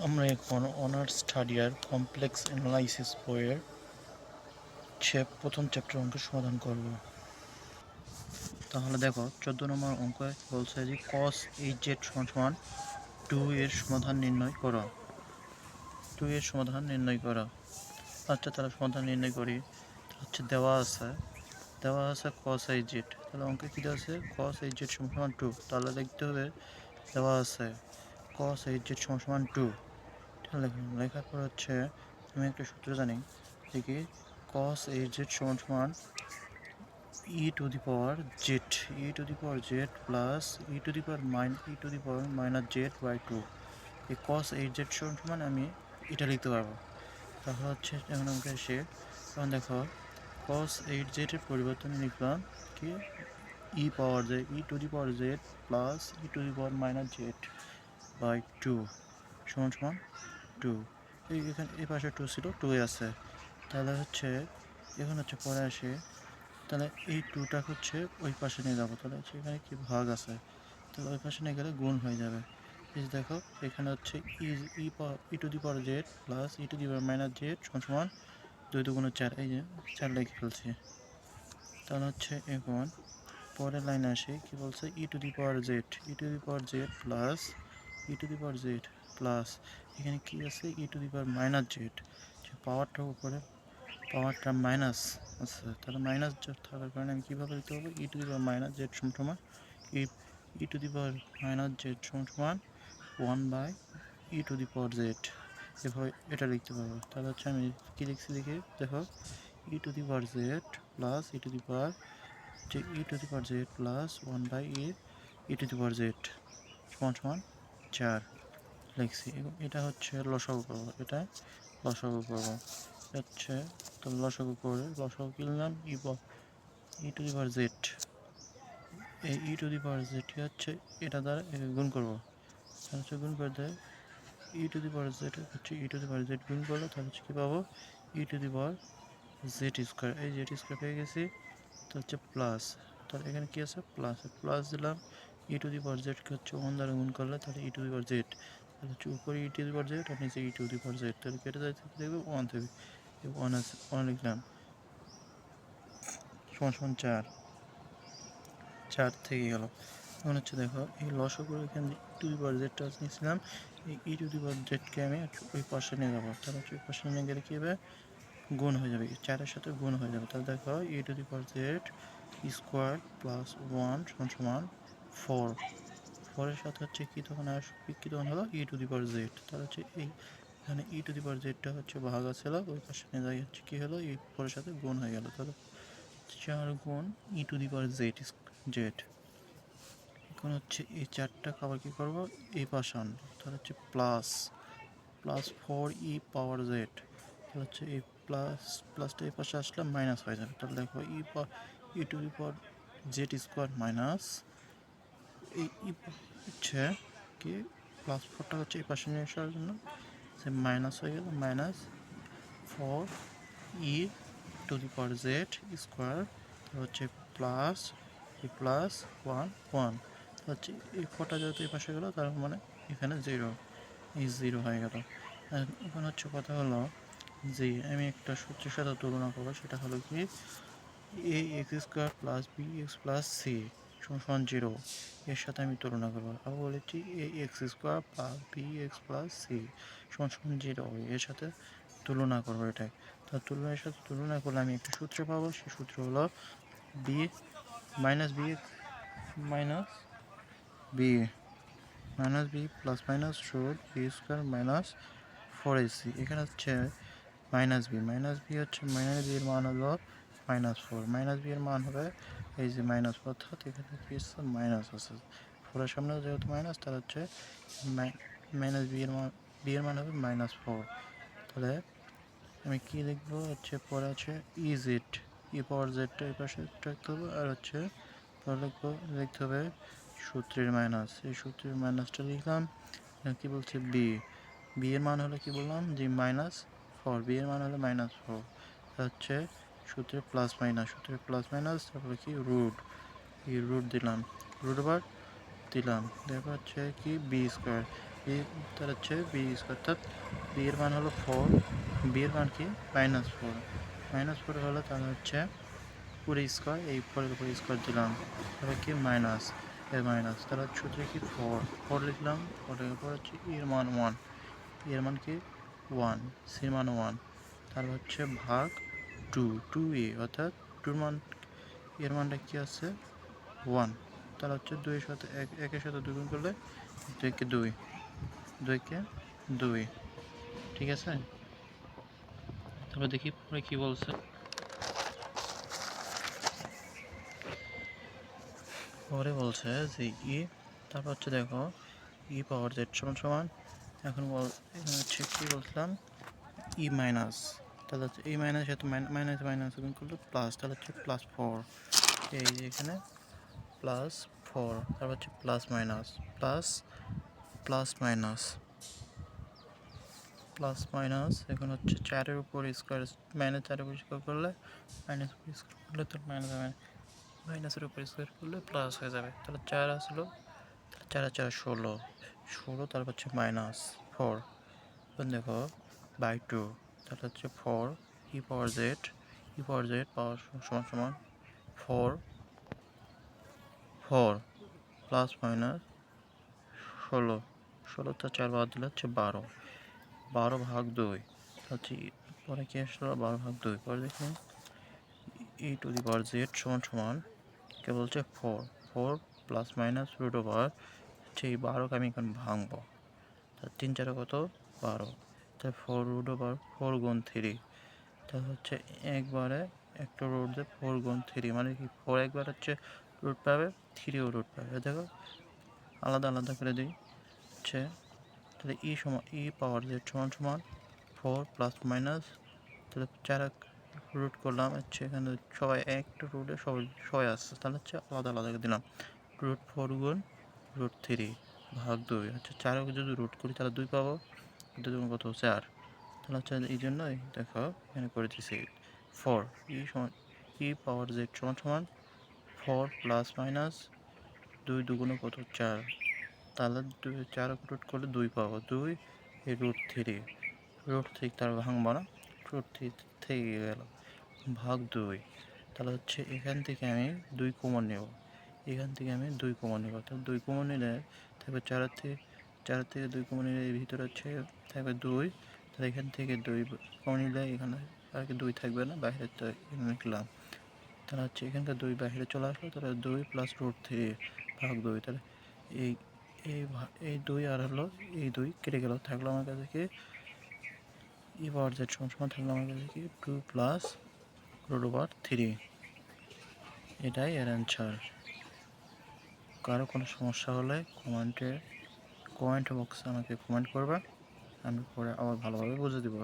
আমরা এখন honours third year complex analysis বইয়ের প্রথম চ্যাপ্টার অঙ্ক সমাধান করব। তাহলে দেখো, চোদ্দ নম্বর অঙ্ক বলছে যে কস এইচ জেড সমান টু এর সমাধান নির্ণয় করো। টু এর সমাধান নির্ণয় করো। আচ্ছা তাহলে সমাধান নির্ণয় করি। হচ্ছে দেওয়া আছে। দেওয়া আছে কস এইচ জেড তাহলে অঙ্কে কী দেওয়া আছে? কস এইচ জেড সমান টু তাহলে দেখতে হবে, দেওয়া আছে। কস এইচ জেড সমান টু লিখলাম লেখার পর হচ্ছে আমি একটা সূত্র জানি কি কস এইচ জেড সমান সমান E to the power Z E to the power Z plus E to the power minus E to the power minus Z by two এই কস এইচ জেড সমান আমি এটা লিখতে পারব। তাহলে হচ্ছে যখন আমাকে এসে তখন দেখো কস এইট জেডের পরিবর্তনে লিখলাম কি? E power Z E to the power Z plus E to the power minus Z by two সমান সমান টু এই এখানে, এই পাশে টু ছিল টু আছে। তাহলে হচ্ছে, এখন হচ্ছে পরে আসে। তাহলে এই টুটা হচ্ছে ওই পাশে নিয়ে যাব। তাহলে হচ্ছে এখানে কি ভাগ আছে? তাহলে ওই পাশে নিয়ে গেলে গুণ হয়ে যাবে। এই দেখো, এখানে হচ্ছে E E E to the power Z plus E to the power minus Z সমান সমান দুই দুগুণ চার। এই যে চার লিখে ফেলছি। তাহলে হচ্ছে এখন পরের লাইনে আসে। কি বলছে? E to the power Z E to the power Z plus E to the power Z plus এখানে কি আছে? E to the power minus Z যে পাওয়ারটা উপরে পাওয়ারটা মাইনাস আছে। তাহলে মাইনাস জেড থাকার কারণে আমি কীভাবে লিখতে পারব? E to the power minus Z সমান E E to the power minus Z সমান one by E to the power Z এভাবে এটা লিখতে পারব। তাহলে হচ্ছে আমি কী লিখছি দেখে? দেখো E to the power Z plus E to the power যে E to the power Z plus one by E E to the power Z সমান সমান চার। লিখছি। এটা হচ্ছে লসাগু করব এটা লসাগু করব হচ্ছে তো লসাগু করে লসাগু কিনলাম ই ই টু দি পাওয়ার জেড। এই ই টু দি পাওয়ার জেডটি হচ্ছে এটা দ্বারা গুণ করব। হচ্ছে গুণ করে দেয় ই টু দি পাওয়ার জেড হচ্ছে ই টু দি পাওয়ার জেড গুণ করল তাহলে হচ্ছে কী পাবো? E to the power Z square. এই জেড স্কোয়ার পেয়ে গেছি। তো হচ্ছে প্লাস। তাহলে এখানে কী আছে? প্লাস। প্লাস দিলাম। ই টু দি পাওয়ার জেডকে হচ্ছে ওয়ান দ্বারা গুণ করলে তাহলে ই টু দি পাওয়ার জেড তাহলে হচ্ছে উপরে ই টু দি পাওয়ার জেড আর নিচে ই টু দি পাওয়ার জেড তাহলে কেটে যাইতে দেখবে ওয়ান থেকে ওয়ান আছে ওয়ান লিখলাম। সমান সমান চার। চার থেকে গেল। এখন হচ্ছে দেখো, এই লসগুলো এখানে টু দি পাওয়ার জেডটা নিয়েছিলাম, এই ই টু দি পাওয়ার জেডকে আমি ওই পাশে নিয়ে যাব। তাহলে হচ্ছে ওই পাশে নিয়ে গেলে কী হবে? গুণ হয়ে যাবে চারের সাথে গুণ হয়ে যাবে। তাহলে দেখো E to the power Z square plus one সমান সমান ফোর। ফোরের সাথে হচ্ছে কি তখন আসবে কি তখন হলো ই টু দি পাওয়ার জেড তাহলে হচ্ছে এই, এখানে ই টু দি পাওয়ার জেডটা হচ্ছে ভাগ ছিল ওই পাশে নিয়ে যাই হচ্ছে কী হলো, এই ফোরের সাথে গুণ হয়ে গেল। তাহলে চার গুণ E to the power Z Z এখন হচ্ছে এই চারটা খাবার কী করব? এই পাশে আনব। তাহলে হচ্ছে plus plus four E power Z তাহলে হচ্ছে এই প্লাস প্লাসটা এই পাশে আসলে মাইনাস হয়ে যাবে। তাহলে দেখো ই পা E to the power Z square minus এই হচ্ছে কি প্লাস ফোরটা হচ্ছে এই পাশে নিয়ে আসার জন্য। সে মাইনাস হয়ে গেল minus four E to the power Z square হচ্ছে প্লাস এই প্লাস ওয়ান ওয়ান হচ্ছে এই ফোরটা যেহেতু এই পাশে গেলো, তার মানে এখানে জিরো এই জিরো হয়ে গেল। এখন হচ্ছে কথা হলো যে আমি একটা সূত্রের সাথে তুলনা করব, সেটা হলো কি A X square plus B X plus C সমান জিরো। এর সাথে আমি তুলনা করব। আবার বলেছি A X square B X plus C সমান সমান জিরো। এর সাথে তুলনা করব এটাই। তো তুলনার সাথে তুলনা করলে আমি একটা সূত্র পাবো। সেই সূত্র হলো B minus B X minus B minus B plus minus root B square minus four AC এখানে হচ্ছে মাইনাস বি মাইনাস বি হচ্ছে মাইনাস বি এর মান হলো মাইনাস ফোর মাইনাস বি এর মান হবে এই যে মাইনাস অর্থাৎ এখানে হচ্ছে মাইনাস আছে। ফোরের সামনে যেহেতু মাইনাস তাহলে হচ্ছে মাইনাস বি এর মান বি এর মান হবে মাইনাস ফোর তাহলে আমি কী লিখব? হচ্ছে পরে আছে ই জেড ই পাওয়ার জেডটা এই পাশে রাখতে হবে, আর হচ্ছে পরে লিখব, লিখতে হবে সূত্রের মাইনাস এই সূত্রের মাইনাসটা লিখলাম কি বলছে বি বি এর মান হলো কি বললাম? যে মাইনাস ফোর বি এর মান হলো মাইনাস ফোর হচ্ছে সূত্রে প্লাস মাইনাস সূত্রে প্লাস মাইনাস তারপরে কি? রুট এই রুট দিলাম? রুট আবার দিলাম। তারপর হচ্ছে কি? বি স্কোয়ার বি তার হচ্ছে বি স্কোয়ার অর্থাৎ বি এর মান হলো ফোর বি এর মান কি? মাইনাস ফোর মাইনাস ফোর হলো তাহলে হচ্ছে পুরো স্কোয়ার এই ফোরের উপর স্কোয়ার দিলাম। তাহলে কি? মাইনাস এর মাইনাস তাহলে সূত্রে কি? ফোর ফোর লিখলাম ফোরের উপর হচ্ছে এর মান ওয়ানের মান কি? ওয়ান সির মান ওয়ান তাহলে হচ্ছে ভাগ টু টু এ, অর্থাৎ টুর মান, এর মানটা কি আছে? ওয়ান। তাহলে হচ্ছে দুইয়ের সাথে এক, একের সাথে দুই গুণ করলে দুইকে দুই দুইকে দুই। ঠিক আছে? তারপর দেখি পরে কী বলছে। পরে বলছে যে ই, তারপর হচ্ছে দেখো, ই পাওয়ার জেড সমান সমান। এখন বল হচ্ছে কি বলছিলাম? E minus. তাহলে হচ্ছে এই মাইনাস সাথে মাইনাস মাইনাস গুণ করলে প্লাস তাহলে হচ্ছে প্লাস ফোর এই যে এখানে প্লাস ফোর তারপর হচ্ছে plus minus plus plus minus plus minus এখন হচ্ছে চারের উপর স্কোয়ার মাইনাস চারের উপর স্কোয়ার করলে মাইনাস উপর স্কোয়ার করলে তো মাইনাস মাইনাসের উপর স্কোয়ার করলে প্লাস হয়ে যাবে। তাহলে চার আসলো, তাহলে চার চার ষোলো। ষোলো, তারপর হচ্ছে মাইনাস ফোর দেখো বাই টু তাহলে হচ্ছে four E power Z E power Z power সমান সমান ফোর ফোর প্লাস মাইনাস ষোলো। ষোলো তো চার বাদ দিলে হচ্ছে বারো। বারো ভাগ দুই হচ্ছে পরে কি আসলো? বারো ভাগ দুই। পরে দেখুন ই টু দি পাওয়ার জেড সমান সমান কে বলছে? Four four plus minus root over এই বারোকে আমি এখন ভাঙবো। তার তিন চারে কত? বারো। তাই ফোর রুট ওভার ফোর গুণ থ্রি তাহলে হচ্ছে একবারে একটা রুট দিয়ে ফোর গুণ থ্রি মানে কি ফোর একবার হচ্ছে রুট পাবে থ্রিও রুট পাবে। দেখো, আলাদা আলাদা করে দিই। হচ্ছে তাহলে ই সমান ই পাওয়ার জেড সমান সমান ফোর প্লাস মাইনাস তাহলে চার রুট করলাম, হচ্ছে এখানে সবাই একটা রুটে সবাই সবাই আসছে। তাহলে হচ্ছে আলাদা আলাদা করে দিলাম। রুট ফোর গুণ রুট থ্রি ভাগ দুই, হচ্ছে চারে যদি রুট করি তাহলে দুই পাবো। দুই দুগুণ কত চার তাহলে হচ্ছে এই জন্যই দেখো এখানে করে দিয়েছি ফোর ই সমান ই পাওয়ার জেড সমান সমান ফোর প্লাস মাইনাস দুই দুগুণে কত? চার। তাহলে চার রুট করলে দুই পাবো। দুই রুট থ্রি রুট থ্রি তার ভাঙবো না? রুট থ্রি থেকে গেল। ভাগ দুই। তাহলে হচ্ছে এখান থেকে আমি দুই কমন নেব। এখান থেকে আমি দুই কমন নেব। তাহলে দুই কমন নিলে তারপর চার থেকে চার থেকে দুই কমন নিলে এর ভিতরে হচ্ছে থাকবে দুই। তাহলে এখান থেকে দুই কমন নিলে এখানে আর কি দুই থাকবে না, বাইরে লিখলাম। তাহলে হচ্ছে এখানকার দুই বাইরে চলে আসলো, তাহলে দুই প্লাস রুট থ্রি ভাগ দুই। তাহলে এই এই এই দুই আর হলো, এই দুই কেটে গেল, থাকল আমার কাছে কি? ই পাওয়ার জেড সমান থাকল আমার কাছে কি? Two plus root over three এটাই এর অ্যান্সার কারও কোনো সমস্যা হলে কমেন্টে কমেন্ট বক্সে আমাকে কমেন্ট করবে আমি পরে আবার ভালোভাবে বুঝে দেবো।